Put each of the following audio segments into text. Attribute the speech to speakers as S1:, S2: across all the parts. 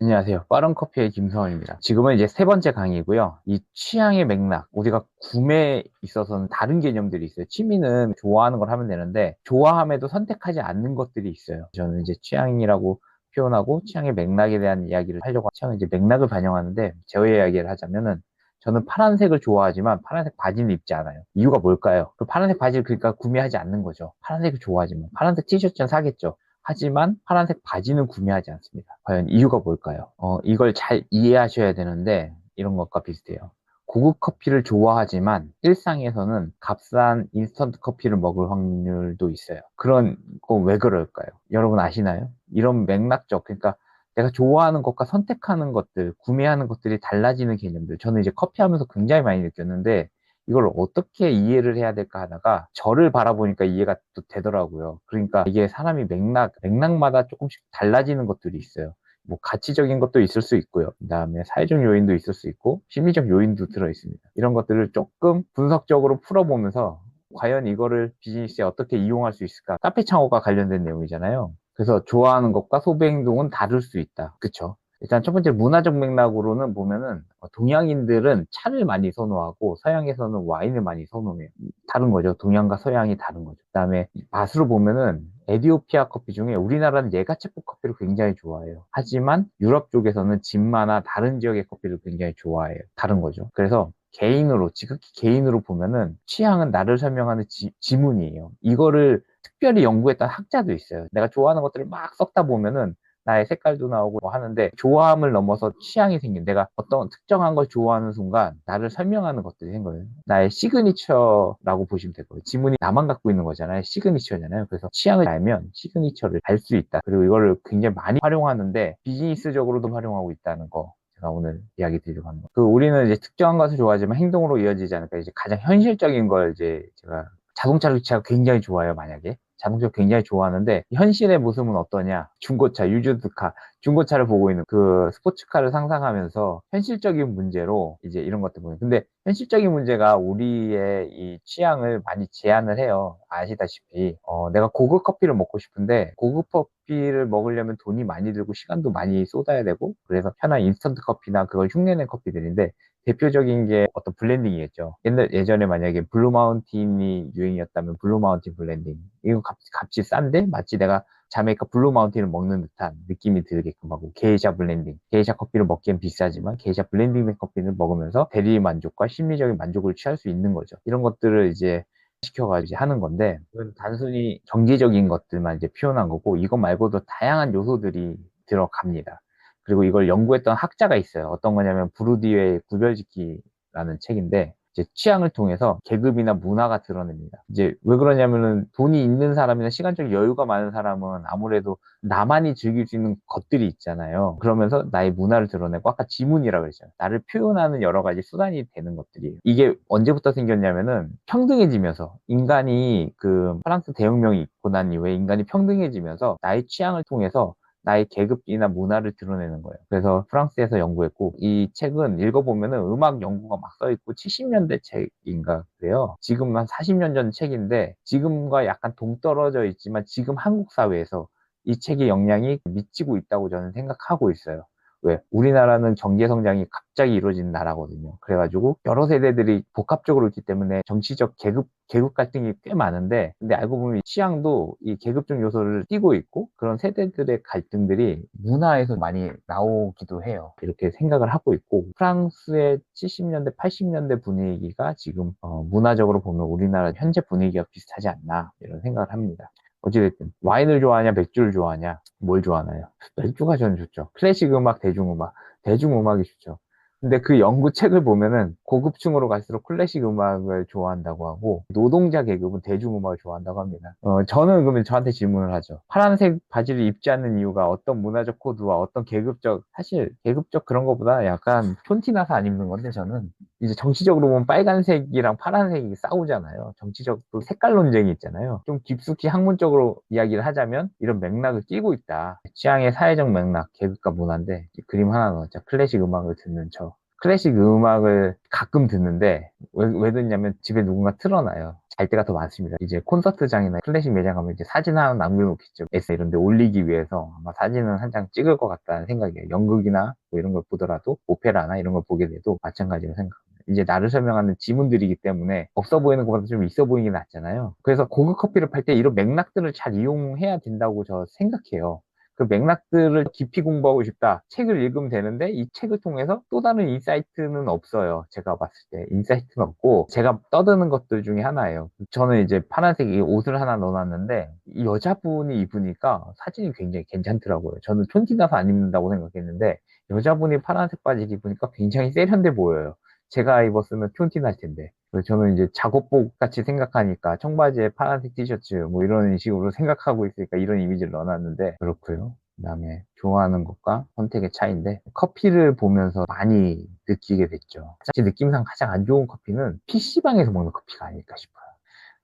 S1: 안녕하세요. 빠른 커피의 김성원입니다. 지금은 이제 세 번째 강의고요. 이 취향의 맥락, 우리가 구매에 있어서는 다른 개념들이 있어요. 취미는 좋아하는 걸 하면 되는데 좋아함에도 선택하지 않는 것들이 있어요. 저는 이제 취향이라고 표현하고 취향의 맥락에 대한 이야기를 하려고 취향은 이제 맥락을 반영하는데 제 이야기를 하자면은 저는 파란색을 좋아하지만 파란색 바지는 입지 않아요. 이유가 뭘까요? 그 파란색 바지를 그러니까 구매하지 않는 거죠. 파란색을 좋아하지만 파란색 티셔츠는 사겠죠. 하지만 파란색 바지는 구매하지 않습니다. 과연 이유가 뭘까요? 어, 이걸 잘 이해하셔야 되는데 이런 것과 비슷해요. 고급 커피를 좋아하지만 일상에서는 값싼 인스턴트 커피를 먹을 확률도 있어요. 그런 거왜 그럴까요? 여러분 아시나요? 이런 맥락적 그러니까 내가 좋아하는 것과 선택하는 것들, 구매하는 것들이 달라지는 개념들. 저는 이제 커피 하면서 굉장히 많이 느꼈는데 이걸 어떻게 이해를 해야 될까 하다가 저를 바라보니까 이해가 또 되더라고요. 그러니까 이게 사람이 맥락, 맥락마다 조금씩 달라지는 것들이 있어요. 뭐 가치적인 것도 있을 수 있고요. 그다음에 사회적 요인도 있을 수 있고 심리적 요인도 들어 있습니다. 이런 것들을 조금 분석적으로 풀어보면서 과연 이거를 비즈니스에 어떻게 이용할 수 있을까? 카페 창업과 관련된 내용이잖아요. 그래서 좋아하는 것과 소비 행동은 다를 수 있다. 그쵸? 일단 첫 번째 문화적 맥락으로는 보면은 어, 동양인들은 차를 많이 선호하고 서양에서는 와인을 많이 선호해요. 다른 거죠. 동양과 서양이 다른 거죠. 그다음에 맛으로 보면은 에디오피아 커피 중에 우리나라는 예가체프 커피를 굉장히 좋아해요. 하지만 유럽 쪽에서는 진마나 다른 지역의 커피를 굉장히 좋아해요. 다른 거죠. 그래서 개인으로 지극히 개인으로 보면은 취향은 나를 설명하는 지, 지문이에요. 이거를 특별히 연구했던 학자도 있어요. 내가 좋아하는 것들을 막 섞다 보면은 나의 색깔도 나오고 뭐 하는데 좋아함을 넘어서 취향이 생긴 내가 어떤 특정한 걸 좋아하는 순간 나를 설명하는 것들이 생겨요. 나의 시그니처라고 보시면 될 거예요. 지문이 나만 갖고 있는 거잖아요. 시그니처잖아요. 그래서 취향을 알면 시그니처를 알 수 있다. 그리고 이거를 굉장히 많이 활용하는데 비즈니스적으로도 활용하고 있다는 거. 제가 오늘 이야기 드리려고 거. 그 우리는 이제 특정한 것을 좋아하지만 행동으로 이어지지 않을까. 이제 가장 현실적인 걸 이제 제가 자동차를 제가 굉장히 좋아해요, 만약에. 자동차 굉장히 좋아하는데 현실의 모습은 어떠냐? 중고차, 유즈드카, 중고차를 보고 있는 그 스포츠카를 상상하면서 현실적인 문제로 이제 이런 것들 보면 근데 현실적인 문제가 우리의 이 취향을 많이 제한을 해요. 아시다시피 어, 내가 고급 커피를 먹고 싶은데 고급 커피를 먹으려면 돈이 많이 들고 시간도 많이 쏟아야 되고 그래서 편한 인스턴트 커피나 그걸 흉내낸 커피들인데 대표적인 게 어떤 블렌딩이겠죠. 옛날 예전에 만약에 블루 마운틴이 유행이었다면 블루 마운틴 블렌딩 이거 값, 값이 싼데 마치 내가 자메이카 블루 마운틴을 먹는 듯한 느낌이 들게끔 하고 게이샤 블렌딩 게이샤 커피를 먹기엔 비싸지만 게이샤 블렌딩된 커피를 먹으면서 대리 만족과 심리적인 만족을 취할 수 있는 거죠. 이런 것들을 이제 시켜가지고 하는 건데 단순히 경제적인 것들만 이제 표현한 거고 이것 말고도 다양한 요소들이 들어갑니다. 그리고 이걸 연구했던 학자가 있어요. 어떤 거냐면 부르디의 구별짓기라는 책인데 이제 취향을 통해서 계급이나 문화가 드러냅니다. 이제 왜 그러냐면은 돈이 있는 사람이나 시간적 여유가 많은 사람은 아무래도 나만이 즐길 수 있는 것들이 있잖아요. 그러면서 나의 문화를 드러내고 아까 지문이라고 그랬잖아요. 나를 표현하는 여러 가지 수단이 되는 것들이에요. 이게 언제부터 생겼냐면은 평등해지면서 인간이 그 프랑스 대혁명이 있고 난 이후에 인간이 평등해지면서 나의 취향을 통해서 나의 계급이나 문화를 드러내는 거예요. 그래서 프랑스에서 연구했고 이 책은 읽어보면은 음악 연구가 막 써있고 70년대 책인가 그래요. 지금 한 40년 전 책인데 지금과 약간 동떨어져 있지만 지금 한국 사회에서 이 책의 영향이 미치고 있다고 저는 생각하고 있어요. 왜? 우리나라는 경제 성장이 갑자기 이루어진 나라거든요. 그래가지고 여러 세대들이 복합적으로 있기 때문에 정치적 계급 계급 갈등이 꽤 많은데 근데 알고 보면 취향도 이 계급적 요소를 띠고 있고 그런 세대들의 갈등들이 문화에서 많이 나오기도 해요. 이렇게 생각을 하고 있고 프랑스의 70년대 80년대 분위기가 지금 어, 문화적으로 보면 우리나라 현재 분위기가 비슷하지 않나 이런 생각을 합니다. 어찌됐든 와인을 좋아하냐 맥주를 좋아하냐 뭘 좋아하나요? 맥주가 저는 좋죠. 클래식 음악, 대중음악, 대중음악이 좋죠. 근데 그 연구책을 보면은 고급층으로 갈수록 클래식 음악을 좋아한다고 하고 노동자 계급은 대중음악을 좋아한다고 합니다. 어, 저는 그러면 저한테 질문을 하죠. 파란색 바지를 입지 않는 이유가 어떤 문화적 코드와 어떤 계급적 사실 계급적 그런 것보다 약간 촌티 나서 안 입는 건데 저는 이제 정치적으로 보면 빨간색이랑 파란색이 싸우잖아요. 정치적 또 색깔 논쟁이 있잖아요. 좀 깊숙이 학문적으로 이야기를 하자면 이런 맥락을 끼고 있다. 취향의 사회적 맥락, 계급과 문화인데 그림 하나 넣었죠. 클래식 음악을 듣는 저. 클래식 음악을 가끔 듣는데 왜, 왜 듣냐면 집에 누군가 틀어놔요. 갈 때가 더 많습니다. 이제 콘서트장이나 클래식 매장 가면 이제 사진 하나 남겨놓겠죠. 에세 이런 데 올리기 위해서 아마 사진은 한 장 찍을 것 같다는 생각이에요. 연극이나 뭐 이런 걸 보더라도 오페라나 이런 걸 보게 돼도 마찬가지로 생각합니다. 이제 나를 설명하는 지문들이기 때문에 없어 보이는 것보다 좀 있어 보이는 게 낫잖아요. 그래서 고급 커피를 팔 때 이런 맥락들을 잘 이용해야 된다고 저 생각해요. 그 맥락들을 깊이 공부하고 싶다. 책을 읽으면 되는데 이 책을 통해서 또 다른 인사이트는 없어요. 제가 봤을 때 인사이트는 없고 제가 떠드는 것들 중에 하나예요. 저는 이제 파란색 이 옷을 하나 넣어놨는데 이 여자분이 입으니까 사진이 굉장히 괜찮더라고요. 저는 촌티 나서 안 입는다고 생각했는데 여자분이 파란색 바지를 입으니까 굉장히 세련돼 보여요. 제가 입었으면 촌티 날 텐데. 저는 이제 작업복 같이 생각하니까 청바지에 파란색 티셔츠 뭐 이런 식으로 생각하고 있으니까 이런 이미지를 넣어놨는데 그렇고요. 그다음에 좋아하는 것과 선택의 차이인데 커피를 보면서 많이 느끼게 됐죠. 제 느낌상 가장 안 좋은 커피는 PC방에서 먹는 커피가 아닐까 싶어요.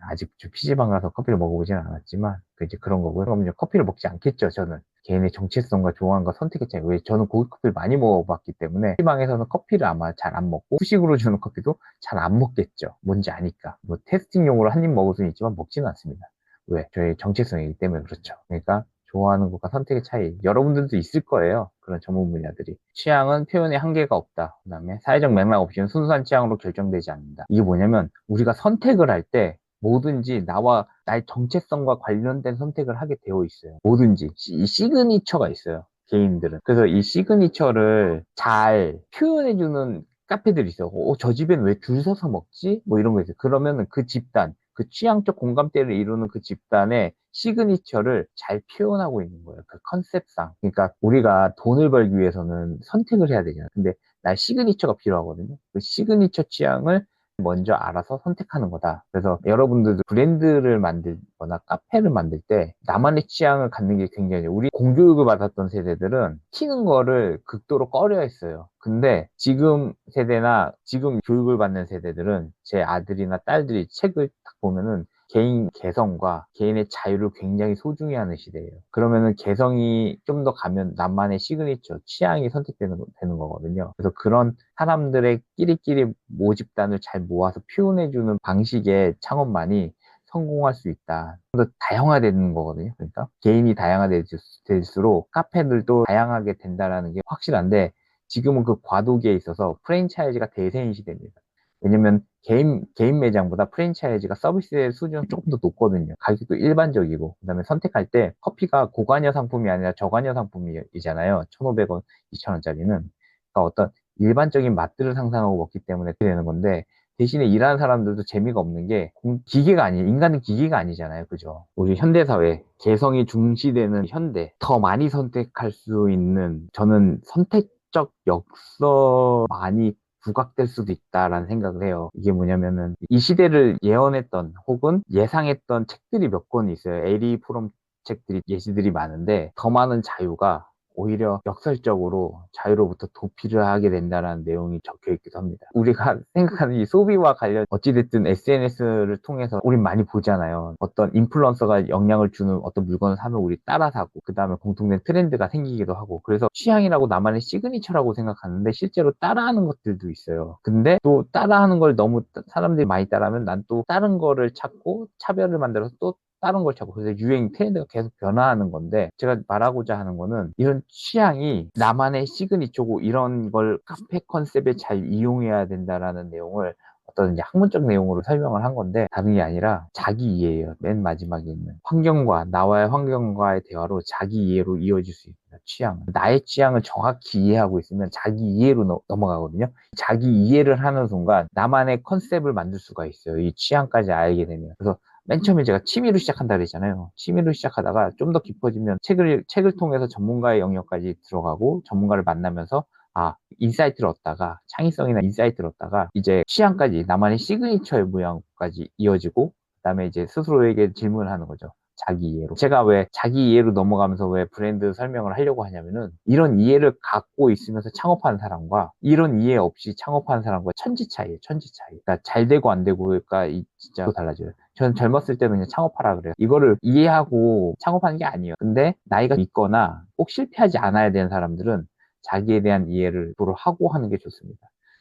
S1: 아직 저 PC방 가서 커피를 먹어보지는 않았지만 그 이제 그런 거고요. 이제 커피를 먹지 않겠죠, 저는. 개인의 정체성과 좋아함과 선택의 차이. 왜 저는 고급 커피를 많이 먹어봤기 때문에 PC방에서는 커피를 아마 잘 안 먹고 후식으로 주는 커피도 잘 안 먹겠죠. 뭔지 아니까. 뭐 테스팅용으로 한 입 먹을 수는 있지만 먹지는 않습니다. 왜? 저의 정체성이기 때문에 그렇죠. 그러니까 좋아하는 것과 선택의 차이. 여러분들도 있을 거예요. 그런 전문 분야들이. 취향은 표현의 한계가 없다. 그 다음에 사회적 맥락 없이는 순수한 취향으로 결정되지 않는다. 이게 뭐냐면 우리가 선택을 할 때 뭐든지 나와 나의 정체성과 관련된 선택을 하게 되어 있어요. 뭐든지 이 시그니처가 있어요. 개인들은. 그래서 이 시그니처를 잘 표현해주는 카페들이 있어요. 어, 저 집엔 왜 줄 서서 먹지? 뭐 이런 거 있어요. 그러면 그 집단, 그 취향적 공감대를 이루는 그 집단의 시그니처를 잘 표현하고 있는 거예요. 그 컨셉상. 그러니까 우리가 돈을 벌기 위해서는 선택을 해야 되잖아요. 근데 나의 시그니처가 필요하거든요. 그 시그니처 취향을 먼저 알아서 선택하는 거다. 그래서 여러분들도 브랜드를 만들거나 카페를 만들 때 나만의 취향을 갖는 게 굉장히 우리 공교육을 받았던 세대들은 튀는 거를 극도로 꺼려 했어요. 근데 지금 세대나 지금 교육을 받는 세대들은 제 아들이나 딸들이 책을 딱 보면은 개인 개성과 개인의 자유를 굉장히 소중히 하는 시대예요. 그러면은 개성이 좀 더 가면 나만의 시그니처, 취향이 선택되는 되는 거거든요. 그래서 그런 사람들의 끼리끼리 모집단을 잘 모아서 표현해주는 방식의 창업만이 성공할 수 있다. 좀 더 다양화되는 거거든요. 그러니까 개인이 다양화될수록 카페들도 다양하게 된다라는 게 확실한데 지금은 그 과도기에 있어서 프랜차이즈가 대세인 시대입니다. 왜냐면 개인, 개인 매장보다 프랜차이즈가 서비스의 수준은 조금 더 높거든요. 가격도 일반적이고, 그 다음에 선택할 때 커피가 고관여 상품이 아니라 저관여 상품이잖아요. 1,500원, 2,000원짜리는. 그러니까 어떤 일반적인 맛들을 상상하고 먹기 때문에 되는 건데, 대신에 일하는 사람들도 재미가 없는 게 기계가 아니에요. 인간은 기계가 아니잖아요. 그죠? 우리 현대사회, 개성이 중시되는 현대, 더 많이 선택할 수 있는 저는 선택적 역서 많이 부각될 수도 있다라는 생각을 해요. 이게 뭐냐면은 이 시대를 예언했던 혹은 예상했던 책들이 몇 권 있어요. 에리 프롬 책들이 예시들이 많은데 더 많은 자유가 오히려 역설적으로 자유로부터 도피를 하게 된다는 내용이 적혀 있기도 합니다. 우리가 생각하는 이 소비와 관련 어찌됐든 SNS를 통해서 우린 많이 보잖아요. 어떤 인플루언서가 영향을 주는 어떤 물건을 사면 우리 따라 사고 그 다음에 공통된 트렌드가 생기기도 하고 그래서 취향이라고 나만의 시그니처라고 생각하는데 실제로 따라하는 것들도 있어요. 근데 또 따라하는 걸 너무 사람들이 많이 따라하면 난 또 다른 거를 찾고 차별을 만들어서 또 다른 걸 찾고 그래서 유행 트렌드가 계속 변화하는 건데 제가 말하고자 하는 거는 이런 취향이 나만의 시그니처고 이런 걸 카페 컨셉에 잘 이용해야 된다라는 내용을 어떤 이제 학문적 내용으로 설명을 한 건데 다른 게 아니라 자기 이해예요. 맨 마지막에 있는 환경과 나와의 환경과의 대화로 자기 이해로 이어질 수 있습니다. 취향. 나의 취향을 정확히 이해하고 있으면 자기 이해로 너, 넘어가거든요. 자기 이해를 하는 순간 나만의 컨셉을 만들 수가 있어요. 이 취향까지 알게 되면. 그래서 맨 처음에 제가 취미로 시작한다 그랬잖아요. 취미로 시작하다가 좀 더 깊어지면 책을, 책을 통해서 전문가의 영역까지 들어가고 전문가를 만나면서 아, 인사이트를 얻다가 창의성이나 인사이트를 얻다가 이제 취향까지 나만의 시그니처의 모양까지 이어지고 그다음에 이제 스스로에게 질문을 하는 거죠. 자기 이해로. 제가 왜 자기 이해로 넘어가면서 왜 브랜드 설명을 하려고 하냐면은 이런 이해를 갖고 있으면서 창업하는 사람과 이런 이해 없이 창업하는 사람과 천지 차이예요. 천지 차이. 그러니까 잘 되고 안 되고가 진짜 또 달라져요. 저는 젊었을 때는 그냥 창업하라 그래요. 이거를 이해하고 창업하는 게 아니에요. 근데 나이가 있거나 꼭 실패하지 않아야 되는 사람들은 자기에 대한 이해를 도로 하고 하는 게 좋습니다.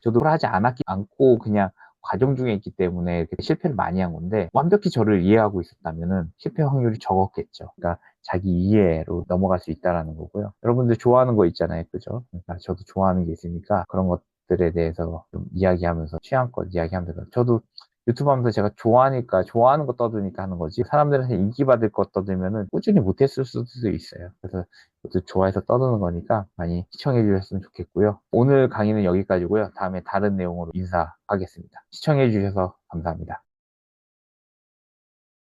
S1: 저도 하지 않았기 않고 그냥 과정 중에 있기 때문에 실패를 많이 한 건데 완벽히 저를 이해하고 있었다면은 실패 확률이 적었겠죠. 그러니까 자기 이해로 넘어갈 수 있다라는 거고요. 여러분들 좋아하는 거 있잖아요. 그죠? 그러니까 저도 좋아하는 게 있으니까 그런 것들에 대해서 좀 이야기하면서 취향껏 이야기하면서 저도 유튜브 하면서 제가 좋아하니까 좋아하는 거 떠드니까 하는 거지 사람들한테 인기 받을 거 떠들면은 꾸준히 못했을 수도 있어요. 그래서 저도 좋아해서 떠드는 거니까 많이 시청해 주셨으면 좋겠고요. 오늘 강의는 여기까지고요. 다음에 다른 내용으로 인사하겠습니다. 시청해 주셔서 감사합니다.